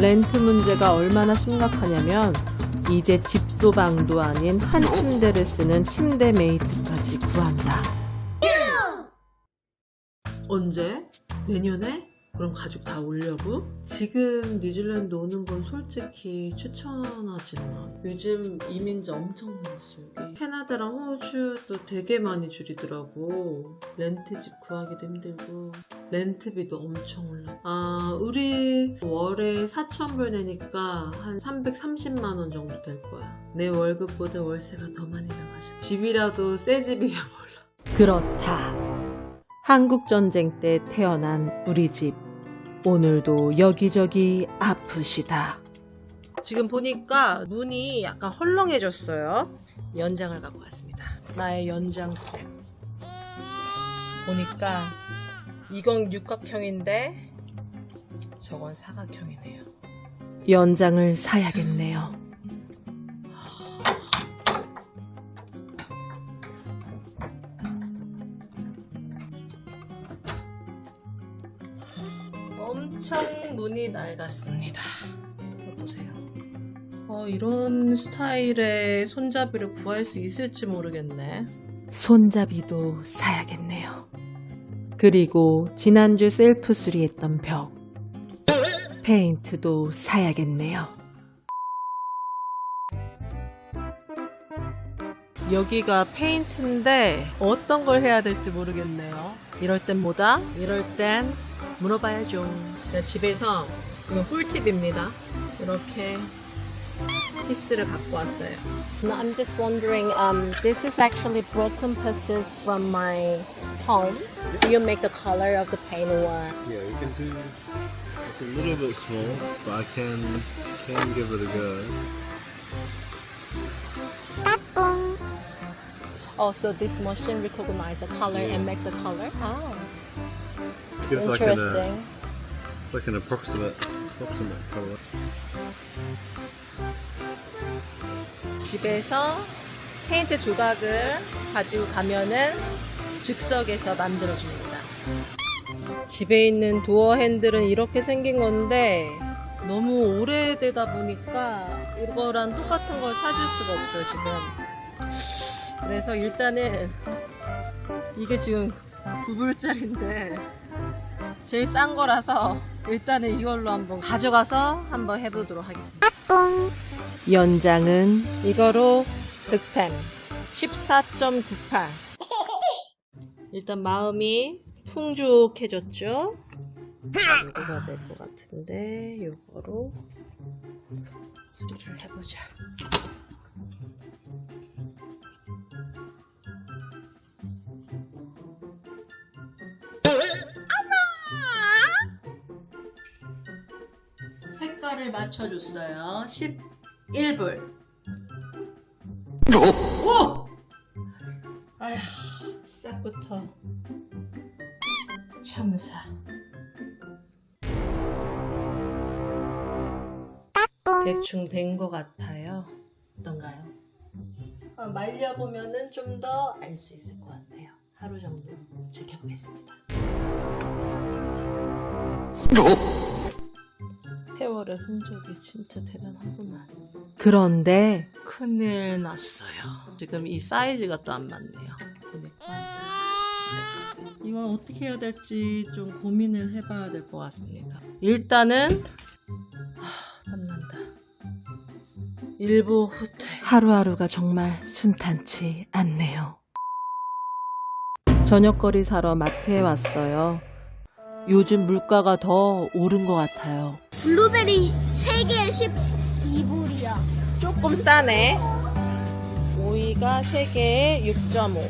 렌트 문제가 얼마나 심각하냐면 이제 집도 방도 아닌 한 침대를 쓰는 침대 메이트까지 구한다. 언제? 내년에? 그럼 가족 다 오려고? 지금 뉴질랜드 오는 건 솔직히 추천하지 마. 요즘 이민자 엄청 많았어 여기. 캐나다랑 호주도 되게 많이 줄이더라고. 렌트집 구하기도 힘들고 렌트비도 엄청 올라. 아 우리 월에 4,000불 내니까 한 330만 원 정도 될 거야. 내 월급보다 월세가 더 많이 나가지고 집이라도 새 집이면 몰라. 그렇다. 한국 전쟁 때 태어난 우리 집. 오늘도 여기저기 아프시다. 지금 보니까 문이 약간 헐렁해졌어요. 연장을 갖고 왔습니다. 나의 연장통. 보니까 이건 육각형인데 저건 사각형이네요. 연장을 사야겠네요. 엄청 문이 낡았습니다. 보세요. 어, 이런 스타일의 손잡이를 구할 수 있을지 모르겠네. 손잡이도 사야겠네요. 그리고 지난주 셀프 수리했던 벽. 페인트도 사야겠네요. 여기가 페인트인데 어떤 걸 해야 될지 모르겠네요. 이럴 땐 뭐다? 이럴 땐 물어봐야죠. 제가 집에서 이거 꿀팁입니다. 이렇게 피스를 갖고 왔어요. No, I'm just wondering. Um, this is actually broken pieces from my home. Do you make the color of the paint or? Yeah, we can do. It's a little bit small, but I can can give it a go. Oh, so this machine recognize the color and make the color. Oh, Gives like an uh, interesting. it's like an approximate approximate color. 집에서 페인트 조각을 가지고 가면은 즉석에서 만들어 줍니다. 집에 있는 도어 핸들은 이렇게 생긴 건데 너무 오래되다 보니까 이거랑 똑같은 걸 찾을 수가 없어요, 지금. 그래서 일단은 이게 지금 9불짜리인데 제일 싼 거라서 일단은 이걸로 한번 가져가서 한번 해보도록 하겠습니다. 연장은 이거로 득템. 14.98 일단 마음이 풍족해졌죠? 이거가 될 것 같은데 이거로 수리를 해보자 색깔을 맞춰줬어요 11불 오! 아휴, 시작부터 참사. 대충 된 것 같아요. 어떤가요? 어, 말려보면은 좀 더 알 수 있을 것 같아요. 하루 정도 지켜보겠습니다. 세월의 흔적이 진짜 대단하구만. 그런데 큰일 났어요. 지금 이 사이즈가 또 안 맞네요. 보니까 이건 어떻게 해야 될지 좀 고민을 해봐야 될 것 같습니다. 일단은 하, 땀난다. 일부 후퇴. 하루하루가 정말 순탄치 않네요. 저녁거리 사러 마트에 왔어요. 요즘 물가가 더 오른 것 같아요. 블루베리 3개에 12불이야. 조금 싸네. 오이가 3개에 6.5.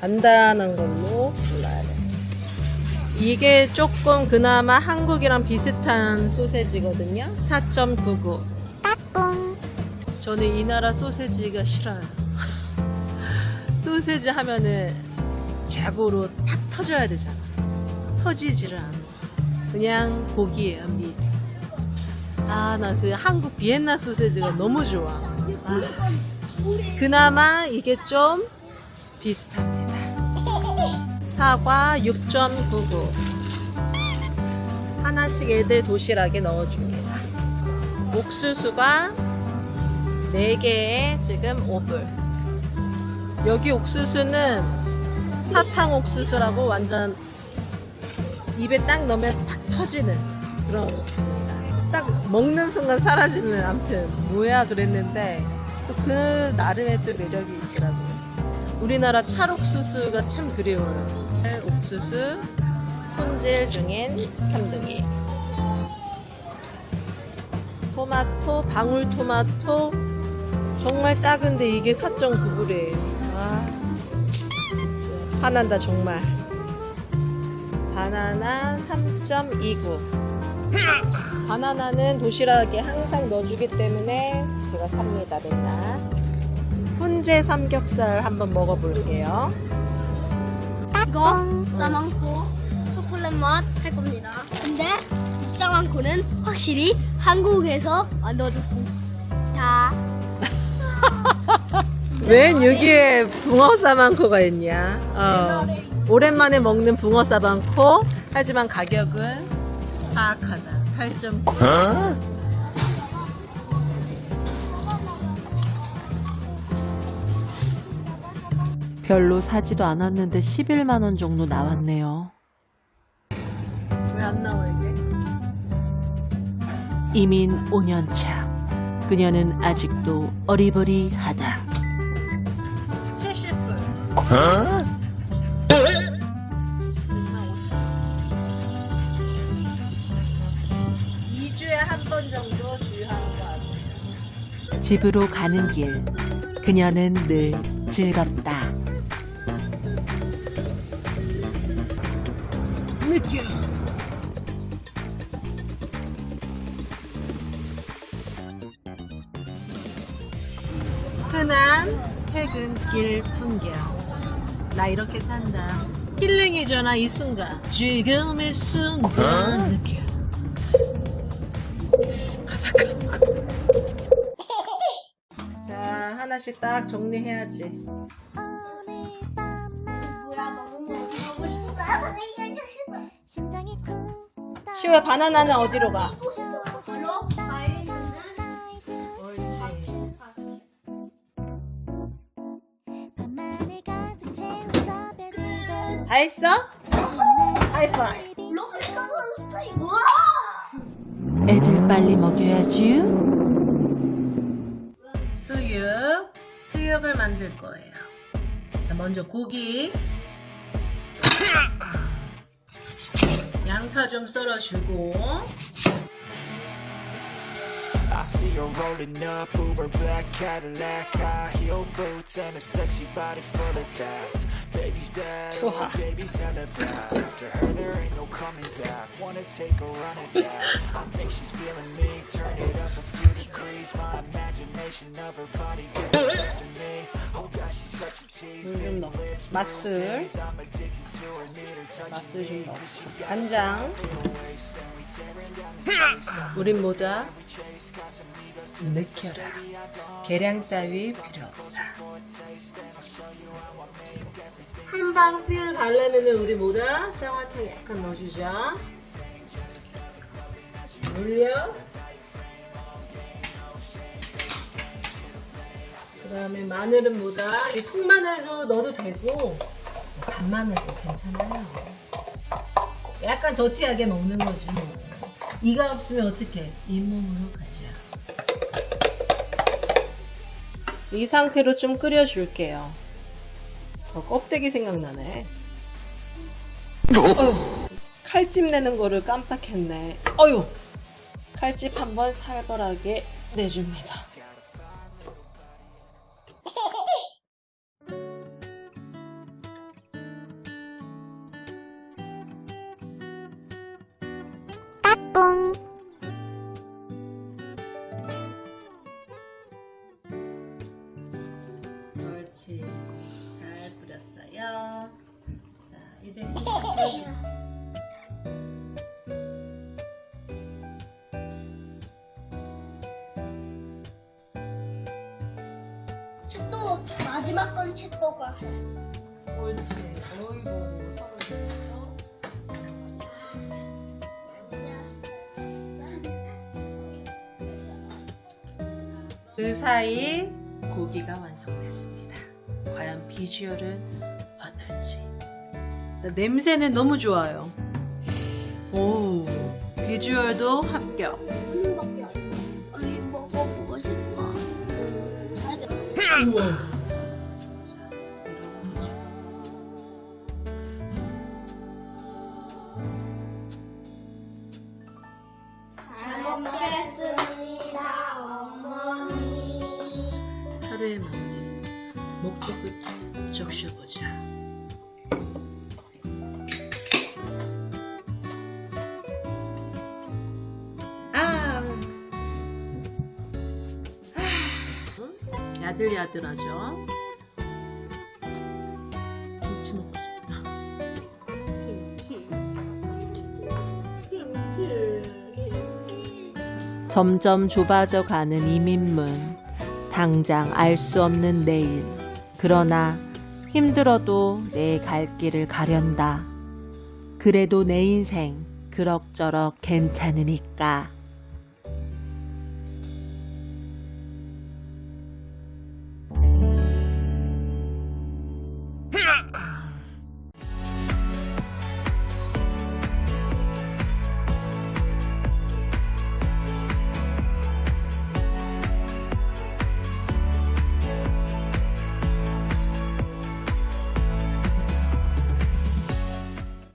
단단한 걸로 골라야 돼. 이게 조금 그나마 한국이랑 비슷한 소세지거든요. 4.99. 저는 이 나라 소세지가 싫어요. 소세지 하면은 잡으로 탁 터져야 되잖아. 터지지를 않아. 그냥 고기예요, 미. 아, 나 그 한국 비엔나 소세지가 너무 좋아. 아, 그나마 이게 좀 비슷합니다. 사과 6.99. 하나씩 애들 도시락에 넣어줍니다. 옥수수가 4개에 지금 5불. 여기 옥수수는 사탕 옥수수라고 완전 입에 딱 넣으면 탁 터지는 그런. 딱 먹는 순간 사라지는 아무튼 뭐야 그랬는데 또 그 나름의 또 매력이 있더라고요. 우리나라 찰옥수수가 참 그리워요. 찰옥수수 손질 중인 삼둥이. 토마토, 방울토마토 정말 작은데 이게 4.9불이에요. 아, 화난다 정말. 바나나 3.29. 바나나는 도시락에 항상 넣어주기 때문에 제가 삽니다 맨날. 훈제 삼겹살 한번 먹어볼게요. 이거 비싸만코 초콜릿 맛 할 겁니다. 근데 비싸만코는 확실히 한국에서 만들어졌습니다. 자, 웬 여기에 붕어 사방코가 있냐? 어. 오랜만에 먹는 붕어 사방코. 하지만 가격은 사악하다. 8.9. 별로 사지도 않았는데 11만 원 정도 나왔네요. 왜 안 나와 이게? 이민 5년 차. 그녀는 아직도 어리버리하다. 70불. 집으로 가는 길. 그녀는 늘 즐겁다. 느껴. 흔한 퇴근길 풍경. 나 이렇게 산다. 힐링이잖아, 이 순간. 지금 이 순간 느껴. 하나씩 딱 정리해야지. 시우야, 바나나는 어디로 가? 다 했어? 하이파이. 애들 빨리 먹여야지. 수육을 만들 거예요. 자, 먼저 고기. 양파 좀 썰어주고. I see her rolling up, Uber black Cadillac, high heel boots, and a sexy body full of tats. Baby's bad, oh, baby's hella bad. After her, there ain't no coming back. Wanna take a run at that? I think she's feeling me. Turn it up a few degrees. My imagination of her body gets the best of me. Oh gosh, she's such a tease. 물좀 넣어. 맛술. 맛술 좀 넣어. 간장. 우린 뭐다? 느껴라. 계량 따위 필요 없다. 한방 필 가려면은 우리 뭐다? 쌍화탕 약간 넣어주죠. 물려. 그 다음에 마늘은 뭐다? 이 통마늘도 넣어도 되고 단마늘도 괜찮아요. 약간 더티하게 먹는 거지 뭐. 이가 없으면 어떻게? 잇몸으로 가자. 이 상태로 좀 끓여줄게요. 어, 껍데기 생각나네. 어휴, 칼집 내는 거를 깜빡했네. 어휴, 칼집 한번 살벌하게 내줍니다. 이제 책도 마지막 건 책도가 옳지. 어이구 그 사이 고기가 완성됐습니다. 과연 비주얼은 냄새는 너무 좋아요. 오, 비주얼도 합격. 빨리 먹어보고 싶어. 잘 먹겠습니다, 어머니. 하루에 먹는 먹고 끝 적셔보자. 야들야들하죠. 김치 먹고 싶다. 점점 좁아져 가는 이민문. 당장 알 수 없는 내일. 그러나 힘들어도 내 갈 길을 가련다. 그래도 내 인생 그럭저럭 괜찮으니까.